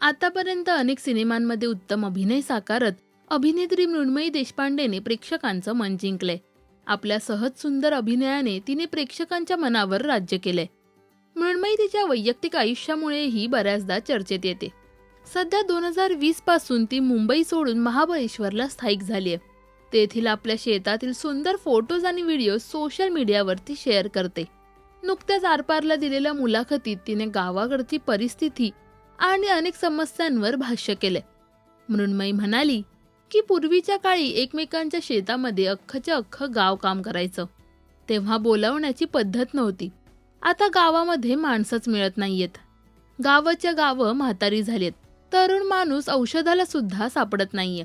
आतापर्यंत अनेक सिनेमांमध्ये उत्तम अभिनय साकारत अभिनेत्री मृण्मयी देशपांडेने प्रेक्षकांचं मन जिंकले. आपल्या सहज सुंदर अभिनयाने तिने प्रेक्षकांच्या मनावर राज्य केलंय मृण्मयी तिच्या वैयक्तिक आयुष्यामुळेही बऱ्याचदा चर्चेत येते. सध्या दोन हजार वीसपासून ती मुंबई सोडून महाबळेश्वरला स्थायिक झाली आहे तेथील आपल्या शेतातील सुंदर फोटोज आणि व्हिडिओ सोशल मीडियावरती शेअर करते. नुकत्याच आरपारला दिलेल्या मुलाखतीत तिने गावाकडची परिस्थिती आणि अनेक समस्यांवर भाष्य केले. मृण्मयी म्हणाली की पूर्वीच्या काळी एकमेकांच्या शेतामध्ये अख्खच्या अख्खं गाव काम करायचं. तेव्हा बोलावण्याची पद्धत नव्हती. आता गावामध्ये माणसंच मिळत नाहीयेत. गावाच्या गावं म्हातारी झालीत तरुण माणूस औषधाला सुद्धा सापडत नाहीये.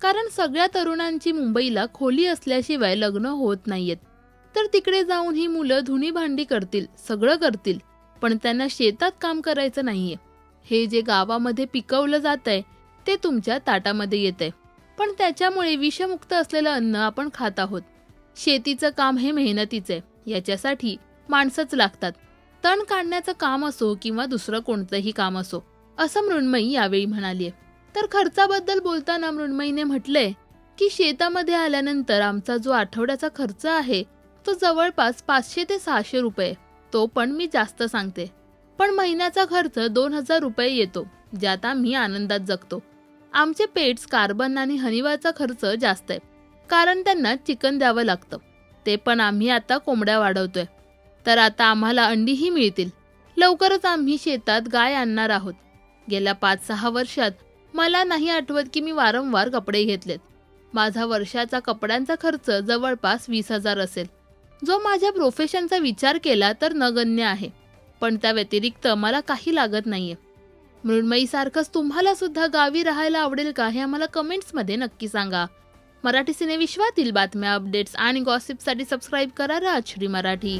कारण सगळ्या तरुणांची मुंबईला खोली असल्याशिवाय लग्न होत नाहीयेत. तर तिकडे जाऊन ही मुलं धुणी भांडी करतील सगळं करतील पण त्यांना शेतात काम करायचं नाहीये. हे जे गावामध्ये पिकवलं जातंय ते तुमच्या ताटामध्ये येतंय. पण त्याच्यामुळे विषमुक्त असलेलं अन्न आपण खात आहोत. शेतीचं काम हे मेहनतीचं आहे. याच्यासाठी माणसंच लागतात. तण काढण्याचं काम असो किंवा दुसरं कोणतंही काम असो असं मृण्मयी यावेळी म्हणाली तर खर्चाबद्दल बोलताना मृण्मयीने म्हटलंय की शेतामध्ये आल्यानंतर आमचा जो आठवड्याचा खर्च आहे तो जवळपास पाचशे ते सहाशे रुपये. तो पण मी जास्त सांगते. पण महिन्याचा खर्च दोन हजार रुपये येतो ज्यात आम्ही आनंदात जगतो. आमचे पेट्स कार्बन आणि हनिवाचा खर्च जास्त आहे कारण त्यांना चिकन द्यावं लागतं. ते पण आम्ही आता कोंबड्या वाढवतोय. तर आता आम्हाला अंडीही मिळतील. लवकरच आम्ही शेतात गाय आणणार आहोत. गेल्या पाच सहा वर्षात मला नाही आठवत की मी वारंवार कपडे घेतलेत. माझा वर्षाचा कपड्यांचा खर्च जवळपास वीस हजार असेल. जो माझ्या प्रोफेशनचा विचार केला तर नगण्य आहे. पण त्या व्यतिरिक्त मला काही लागत नाहीये. मृण्मयीसारखंच तुम्हाला सुद्धा गावी राहायला आवडेल का हे आम्हाला कमेंट्समध्ये नक्की सांगा. मराठी सिनेविश्वातील बातम्या अपडेट्स आणि गॉसिपसाठी सबस्क्राईब करा राजश्री मराठी.